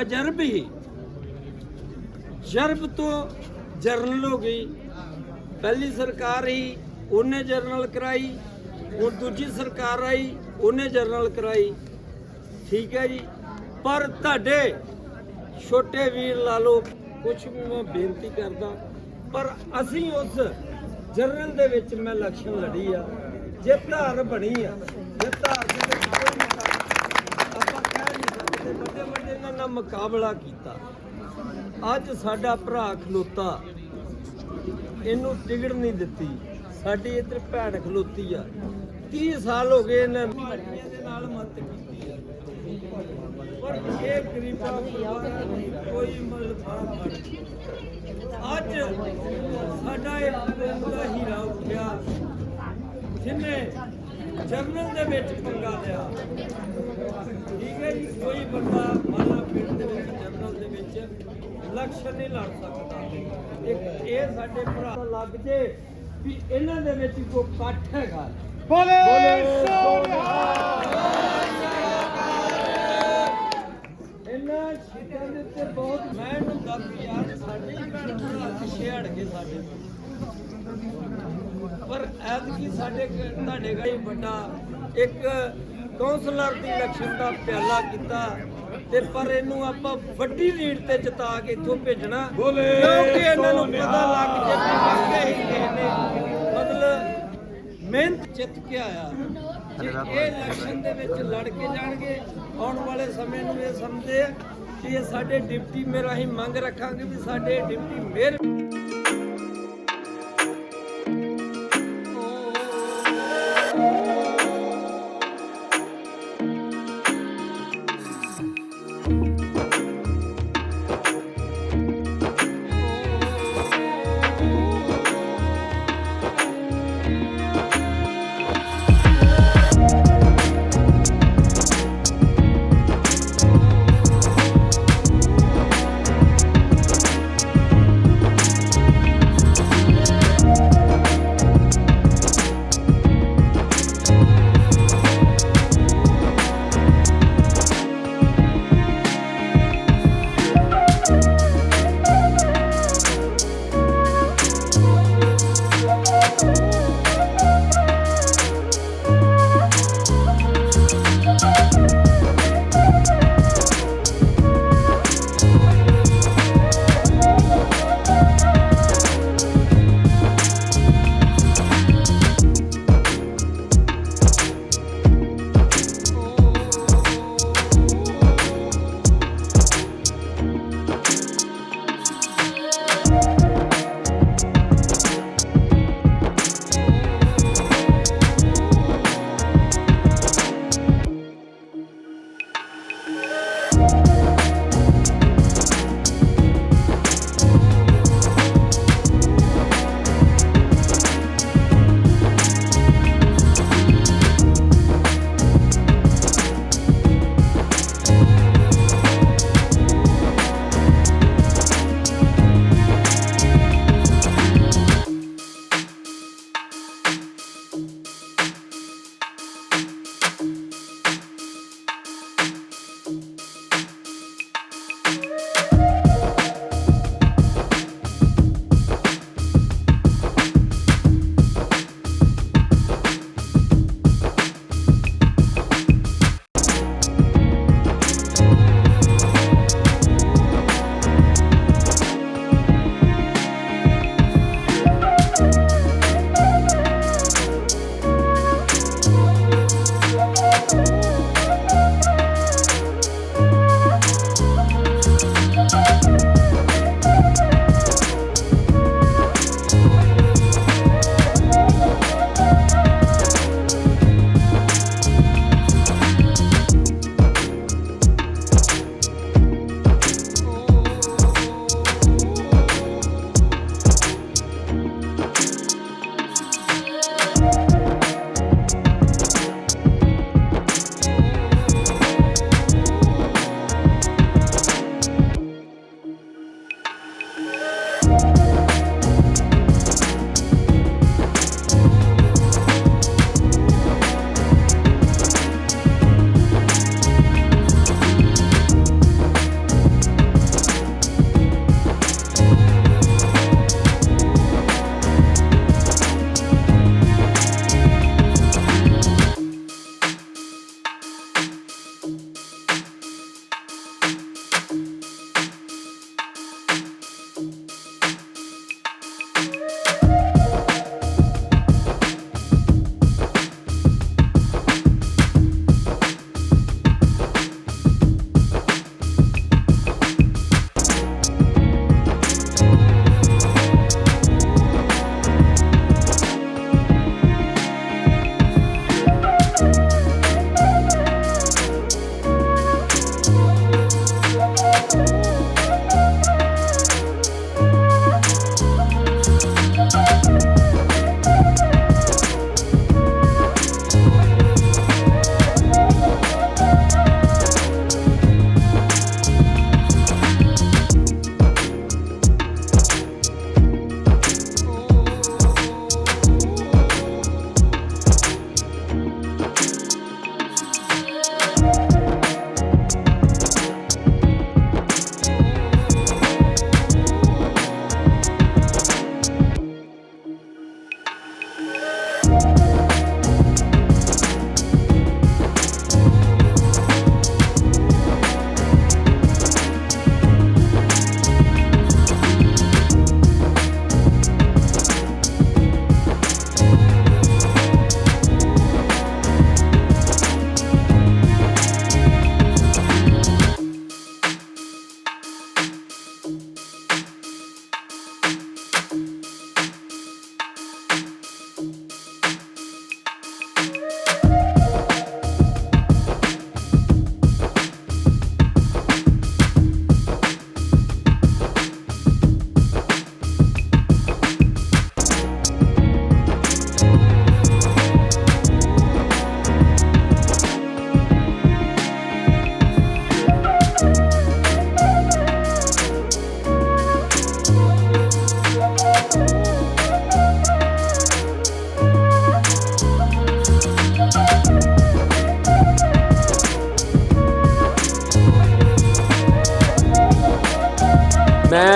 ਅਜਰਬ ਹੀ। ਜਰਬ ਤੋਂ ਜਰਨਲ ਹੋ ਗਈ। ਪਹਿਲੀ ਸਰਕਾਰ ਹੀ ਉਹਨੇ ਜਰਨਲ ਕਰਾਈ। ਹੁਣ ਦੂਜੀ ਸਰਕਾਰ ਆਈ, ਉਹਨੇ ਜਰਨਲ ਕਰਾਈ। ਠੀਕ ਹੈ ਜੀ। ਪਰ ਤੁਹਾਡੇ ਛੋਟੇ ਵੀਰ ਲਾ ਲਓ ਕੁਝ ਵੀ ਮੈਂ ਬੇਨਤੀ ਕਰਦਾ, ਪਰ ਅਸੀਂ ਉਸ ਜਰਨਲ ਦੇ ਵਿੱਚ ਮੈਂ ਇਲੈਕਸ਼ਨ ਲੜੀ ਆ, ਜੇ ਧਾਰ ਬਣੀ ਆ, ਜੇ ਧਾਰ ਦੇ ਵਿੱਚ ਕੋਈ ਮੁਕਾਬਲਾ- ਆਪਾਂ ਕਹਿ ਨਹੀਂ ਸਕਦੇ ਵੱਡੇ ਵੱਡੇ ਇਹਨਾਂ ਨਾਲ ਮੁਕਾਬਲਾ ਕੀਤਾ। ਅੱਜ ਸਾਡਾ ਭਰਾ ਖਲੋਤਾ, ਇਹਨੂੰ ਟਿਕਟ ਨਹੀਂ ਦਿੱਤੀ, ਸਾਡੀ ਇੱਧਰ ਭੈਣ ਖਲੋਤੀ ਆ। 30 ਸਾਲ ਹੋ ਗਏ ਇਹਨੇ ਦੇ ਨਾਲ ਮਦਦ ਪਰ ਇਹ ਗਰੀਬਾਂ ਕੋਈ ਅੱਜ ਸਾਡਾ ਦਾ ਹੀਰਾ ਉੱਠਿਆ। ਜਿਹਨੇ ਜਰਨਲ ਦੇ ਵਿੱਚ ਪੰਗਾ ਲਿਆ। ਠੀਕ ਹੈ ਜੀ ਕੋਈ ਬੰਦਾ ਮਾਲਾ ਪਿੰਡ ਦੇ ਵਿੱਚ ਜਰਨਲ ਦੇ ਵਿੱਚ ਇਲੈਕਸ਼ਨ ਨਹੀਂ ਲੜ ਸਕਦਾ। ਇੱਕ ਇਹ ਸਾਡੇ ਭਰਾ ਲੱਗ ਜੇ ਵੀ ਇਹਨਾਂ ਦੇ ਵਿੱਚ ਕੋਈ ਇਕੱਠ ਹੈਗਾ। ਬੋਲੇ ਇਹਨਾਂ ਸ਼ੀਟਾਂ ਦੇ ਉੱਤੇ ਬਹੁਤ ਮੈਂ ਇਹਨੂੰ ਦੱਸ ਯਾਰ ਸਾਡੇ ਹੀ ਭੈਣ ਭਰਾ ਪਿੱਛੇ ਹਟ ਗਏ ਸਾਡੇ। ਪਰ ਐਤਕੀ ਸਾਡੇ ਤੁਹਾਡੇ ਗਾਈ ਵੱਡਾ ਇੱਕ ਕਾਉਂਸਲਰ ਦੀ ਇਲੈਕਸ਼ਨ ਦਾ ਪਿਆਲਾ ਕੀਤਾ ਤੇ ਪਰ ਇਹਨੂੰ ਆਪਾਂ ਵੱਡੀ ਲੀਡ ਤੇ ਜਿਤਾ ਕੇ ਇੱਥੋਂ ਭੇਜਣਾ ਕਿਉਂਕਿ ਇਹਨਾਂ ਨੂੰ। ਪਤਾ ਲੱਗ ਜੇ ਕਿ ਵਾਕਿਆ ਹੀ ਕਿਸੇ ਨੇ ਮਤਲਬ ਮਿਹਨਤ ਜਿੱਤ ਕੇ ਆਇਆ ਇਹ ਇਲੈਕਸ਼ਨ ਦੇ ਵਿੱਚ ਲੜ ਕੇ ਜਾਣਗੇ ਆਉਣ ਵਾਲੇ ਸਮੇਂ ਨੂੰ ਇਹ ਸਮਝਦੇ ਆ ਇਹ ਸਾਡੇ ਡਿਪਟੀ ਮੇਰਾ ਅਸੀਂ ਮੰਗ ਰੱਖਾਂਗੇ ਵੀ ਸਾਡੇ ਡਿਪਟੀ ਮੇਅਰ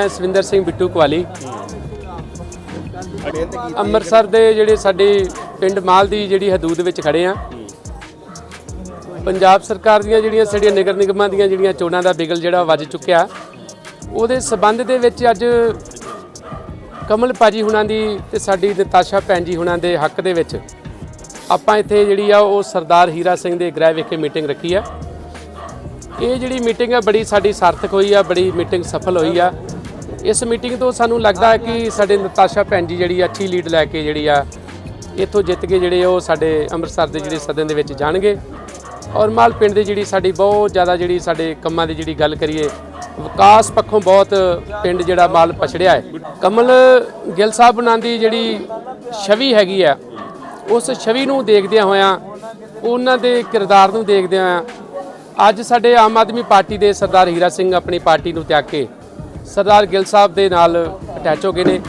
ਸਵਿੰਦਰ ਸਿੰਘ ਬਿੱਟੂ ਕੁਆਲੀ। ਅੰਮ੍ਰਿਤਸਰ ਦੇ ਜਿਹੜੇ ਸਾਡੇ ਪਿੰਡ ਮਾਲ ਦੀ ਜਿਹੜੀ ਹਦੂਦ ਵਿੱਚ ਖੜੇ ਆ। ਪੰਜਾਬ ਸਰਕਾਰ ਦੀਆਂ ਜਿਹੜੀਆਂ ਸਾਡੀਆਂ ਨਗਰ ਨਿਗਮਾਂ ਦੀਆਂ ਜਿਹੜੀਆਂ ਚੋਣਾਂ ਦਾ ਬਿਗਲ ਜਿਹੜਾ ਵੱਜ ਚੁੱਕਿਆ ਉਹਦੇ ਸਬੰਧ ਦੇ ਵਿੱਚ ਅੱਜ ਕਮਲ ਪਾਜੀ ਹੁਣਾਂ ਦੀ ਤੇ ਸਾਡੀ ਨਤਾਸ਼ਾ ਭੈਣ ਜੀ ਹੁਣਾਂ ਦੇ ਹੱਕ ਦੇ ਵਿੱਚ ਆਪਾਂ ਇੱਥੇ ਜਿਹੜੀ ਆ ਉਹ ਸਰਦਾਰ ਹੀਰਾ ਸਿੰਘ ਦੇ ਗ੍ਰਹਿ ਵਿਖੇ ਮੀਟਿੰਗ ਰੱਖੀ ਆ। ਇਹ ਜਿਹੜੀ ਮੀਟਿੰਗ ਆ ਬੜੀ ਸਾਡੀ ਸਾਰਥਕ ਹੋਈ ਆ ਬੜੀ ਮੀਟਿੰਗ ਸਫਲ ਹੋਈ ਆ। ਇਸ ਮੀਟਿੰਗ ਤੋਂ ਸਾਨੂੰ ਲੱਗਦਾ ਹੈ ਕਿ ਸਾਡੇ ਨਤਾਸ਼ਾ ਭੈਣ ਜੀ ਜਿਹੜੀ ਅੱਛੀ ਲੀਡ ਲੈ ਕੇ ਜਿਹੜੀ ਆ, ਇੱਥੋਂ ਜਿੱਤ ਕੇ ਜਿਹੜੇ ਉਹ ਸਾਡੇ ਅੰਮ੍ਰਿਤਸਰ ਦੇ ਜਿਹੜੇ ਸਦਨ ਦੇ ਵਿੱਚ ਜਾਣਗੇ। ਔਰ ਮਾਲ ਪਿੰਡ ਦੀ ਜਿਹੜੀ ਸਾਡੀ ਬਹੁਤ ਜ਼ਿਆਦਾ ਜਿਹੜੀ ਸਾਡੇ ਕੰਮਾਂ ਦੀ ਜਿਹੜੀ ਗੱਲ ਕਰੀਏ, ਵਿਕਾਸ ਪੱਖੋਂ ਬਹੁਤ ਪਿੰਡ ਜਿਹੜਾ ਮਾਲ ਪਛੜਿਆ ਹੈ। ਕਮਲ ਗਿੱਲ ਸਾਹਿਬ ਨਾਂ ਦੀ ਜਿਹੜੀ ਛਵੀ ਹੈਗੀ ਆ, ਉਸ ਛਵੀ ਨੂੰ ਦੇਖਦਿਆਂ ਹੋਇਆਂ, ਉਹਨਾਂ ਦੇ ਕਿਰਦਾਰ ਨੂੰ ਦੇਖਦਿਆਂ ਹੋਇਆਂ, ਅੱਜ ਸਾਡੇ ਆਮ ਆਦਮੀ ਪਾਰਟੀ ਦੇ ਸਰਦਾਰ ਹੀਰਾ ਸਿੰਘ ਆਪਣੀ ਪਾਰਟੀ ਨੂੰ ਤਿਆਗ ਕੇ ਸਰਦਾਰ ਗਿੱਲ ਸਾਹਿਬ ਦੇ ਨਾਲ ਅਟੈਚ ਹੋ ਗਏ ਨੇ।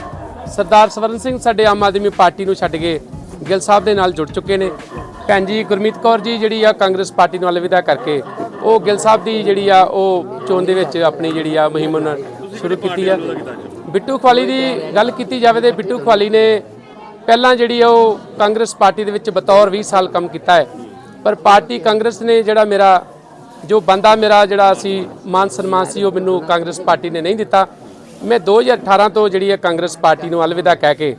ਸਰਦਾਰ ਸਵਰਨ ਸਿੰਘ ਸਾਡੇ ਆਮ ਆਦਮੀ ਪਾਰਟੀ ਨੂੰ ਛੱਡ ਕੇ ਗਿੱਲ ਸਾਹਿਬ ਦੇ ਨਾਲ ਜੁੜ ਚੁੱਕੇ ਨੇ। ਭੈਣ ਜੀ ਗੁਰਮੀਤ ਕੌਰ ਜੀ ਜਿਹੜੀ ਆ ਕਾਂਗਰਸ ਪਾਰਟੀ ਨੂੰ ਅਲਵਿਦਾ ਕਰਕੇ, ਉਹ ਗਿੱਲ ਸਾਹਿਬ ਦੀ ਜਿਹੜੀ ਆ ਉਹ ਚੋਣ ਦੇ ਵਿੱਚ ਆਪਣੀ ਜਿਹੜੀ ਆ ਮੁਹਿੰਮ ਸ਼ੁਰੂ ਕੀਤੀ ਆ। ਬਿੱਟੂ ਖਵਾਲੀ ਦੀ ਗੱਲ ਕੀਤੀ ਜਾਵੇ ਤੇ ਬਿੱਟੂ ਖਵਾਲੀ ਨੇ ਪਹਿਲਾਂ ਜਿਹੜੀ ਆ ਉਹ ਕਾਂਗਰਸ ਪਾਰਟੀ ਦੇ ਵਿੱਚ ਬਤੌਰ 20 ਸਾਲ ਕੰਮ ਕੀਤਾ ਹੈ। ਪਰ ਪਾਰਟੀ ਕਾਂਗਰਸ ਨੇ ਜਿਹੜਾ ਮੇਰਾ ਜੋ ਬੰਦਾ ਮੇਰਾ ਜਿਹੜਾ ਸੀ, ਮਾਨ ਸਨਮਾਨ ਸੀ, ਉਹ ਮੈਨੂੰ ਕਾਂਗਰਸ ਪਾਰਟੀ ਨੇ ਨਹੀਂ ਦਿੱਤਾ। ਮੈਂ 2018 ਤੋਂ ਜਿਹੜੀ ਹੈ ਕਾਂਗਰਸ ਪਾਰਟੀ ਨੂੰ ਅਲਵਿਦਾ ਕਹਿ ਕੇ,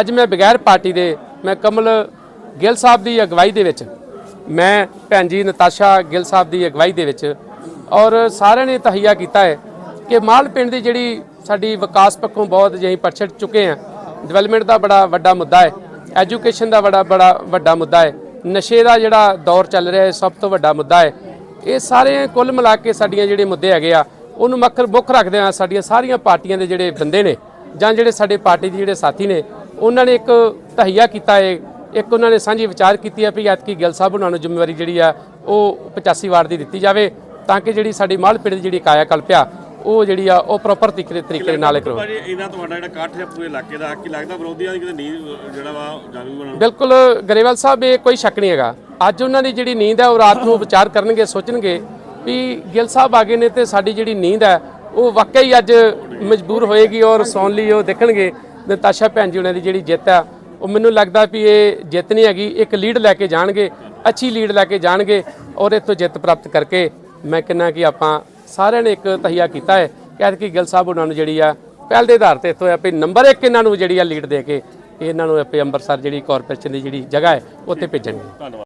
ਅੱਜ ਮੈਂ ਬਗੈਰ ਪਾਰਟੀ ਦੇ, ਮੈਂ ਕਮਲ ਗਿੱਲ ਸਾਹਿਬ ਦੀ ਅਗਵਾਈ ਦੇ ਵਿੱਚ, ਮੈਂ ਭੈਣ ਜੀ ਨਤਾਸ਼ਾ ਗਿੱਲ ਸਾਹਿਬ ਦੀ ਅਗਵਾਈ ਦੇ ਵਿੱਚ ਔਰ ਸਾਰਿਆਂ ਨੇ ਤਹਈਆ ਕੀਤਾ ਹੈ ਕਿ ਮਾਲ ਪਿੰਡ ਦੀ ਜਿਹੜੀ ਸਾਡੀ ਵਿਕਾਸ ਪੱਖੋਂ ਬਹੁਤ ਜਿਹੀ ਪਛੜ ਚੁੱਕੇ ਆ ਡਿਵੈਲਪਮੈਂਟ ਦਾ ਬੜਾ ਵੱਡਾ ਮੁੱਦਾ ਹੈ ਐਜੂਕੇਸ਼ਨ ਦਾ ਬੜਾ ਬੜਾ ਵੱਡਾ ਮੁੱਦਾ ਹੈ, ਨਸ਼ੇ ਦਾ ਜਿਹੜਾ ਦੌਰ ਚੱਲ ਰਿਹਾ ਹੈ, ਸਭ ਤੋਂ ਵੱਡਾ ਮੁੱਦਾ ਹੈ। ਇਹ ਸਾਰੇ ਕੁੱਲ ਮਿਲਾ ਕੇ ਸਾਡੀਆਂ ਜਿਹੜੇ ਮੁੱਦੇ ਹੈਗੇ ਆ ਉਹਨੂੰ ਮੱਖਰ ਮੁੱਖ ਰੱਖਦੇ ਆ ਸਾਡੀਆਂ ਸਾਰੀਆਂ ਪਾਰਟੀਆਂ ਦੇ ਜਿਹੜੇ ਬੰਦੇ ਨੇ ਜਾਂ ਜਿਹੜੇ ਸਾਡੇ ਪਾਰਟੀ ਦੇ ਜਿਹੜੇ ਸਾਥੀ ਨੇ ਉਹਨਾਂ ਨੇ ਇੱਕ ਤਹਈਆ ਕੀਤਾ ਹੈ ਇੱਕ ਉਹਨਾਂ ਨੇ ਸਾਂਝੀ ਵਿਚਾਰ ਕੀਤੀ ਹੈ ਵੀ ਐਤਕੀ ਗਿੱਲ ਸਾਹਿਬ ਉਹਨਾਂ ਨੂੰ ਜ਼ਿੰਮੇਵਾਰੀ ਜਿਹੜੀ ਆ ਉਹ 85 ਵਾਰ ਦੀ ਦਿੱਤੀ ਜਾਵੇ ਤਾਂ ਕਿ ਜਿਹੜੀ ਸਾਡੀ ਮਾਲ ਪਿੰਡ ਦੀ ਜਿਹੜੀ ਕਾਇਆ ਕਲਪਿਆ ਉਹ ਜਿਹੜੀ ਆ ਉਹ ਪ੍ਰੋਪਰ ਤਰੀਕੇ ਤਰੀਕੇ ਨਾਲ ਕਰੋ। ਇਹਨਾਂ ਤੁਹਾਡਾ ਜਿਹੜਾ ਇਕੱਠ ਹੈ ਪੂਰੇ ਇਲਾਕੇ ਦਾ ਕੀ ਲੱਗਦਾ ਵਿਰੋਧੀਆਂ ਦੀ ਕਿਤੇ ਨੀਂਦ ਜਿਹੜਾ ਵਾ ਜਾਗੂ ਬਣਾਉਣ ਬਿਲਕੁਲ ਗਰੇਵਾਲ ਸਾਹਿਬ ਇਹ ਕੋਈ ਸ਼ੱਕ ਨਹੀਂ ਹੈਗਾ। ਅੱਜ ਉਹਨਾਂ ਦੀ ਜਿਹੜੀ ਨੀਂਦ ਹੈ ਉਹ ਰਾਤ ਨੂੰ ਵਿਚਾਰ ਕਰਨਗੇ, ਸੋਚਣਗੇ ਵੀ ਗਿੱਲ ਸਾਹਿਬ ਆ ਗਏ ਨੇ ਤੇ ਸਾਡੀ ਜਿਹੜੀ ਨੀਂਦ ਹੈ, ਉਹ ਵਾਕਈ ਅੱਜ ਮਜਬੂਰ ਹੋਏਗੀ ਔਰ ਸੌਣ ਲਈ ਉਹ ਦੇਖਣਗੇ। ਨਤਾਸ਼ਾ ਭੈਣ ਜੀ ਉਹਨਾਂ ਦੀ ਜਿਹੜੀ ਜਿੱਤ ਹੈ, ਉਹ ਮੈਨੂੰ ਲੱਗਦਾ ਵੀ ਇਹ ਜਿੱਤ ਨਹੀਂ ਹੈਗੀ, ਇੱਕ ਲੀਡ ਲੈ ਕੇ ਜਾਣਗੇ, ਅੱਛੀ ਲੀਡ ਲੈ ਕੇ ਜਾਣਗੇ ਔਰ ਇੱਥੋਂ ਜਿੱਤ ਪ੍ਰਾਪਤ ਕਰਕੇ ਮੈਂ ਕਹਿੰਦਾ ਕਿ ਆਪਾਂ ਸਾਰਿਆਂ ਨੇ ਇੱਕ ਤਹੀਆ ਕੀਤਾ ਹੈ ਕਹਿ ਕਿ ਗਿੱਲ ਸਾਹਿਬ ਉਹਨਾਂ ਨੂੰ ਜਿਹੜੀ ਆ, ਪਹਿਲ ਦੇ ਆਧਾਰ ਤੇ ਇੱਥੋਂ ਆਪੇ ਨੰਬਰ 1 ਇਹਨਾਂ ਨੂੰ ਜਿਹੜੀ ਆ ਲੀਡ ਦੇ ਕੇ ਇਹਨਾਂ ਨੂੰ ਆਪੇ ਅੰਮ੍ਰਿਤਸਰ ਜਿਹੜੀ ਕਾਰਪੋਰੇਸ਼ਨ ਦੀ ਜਿਹੜੀ ਜਗ੍ਹਾ ਹੈ, ਉੱਥੇ ਭੇਜਣਗੇ। ਧੰਨਵਾਦ।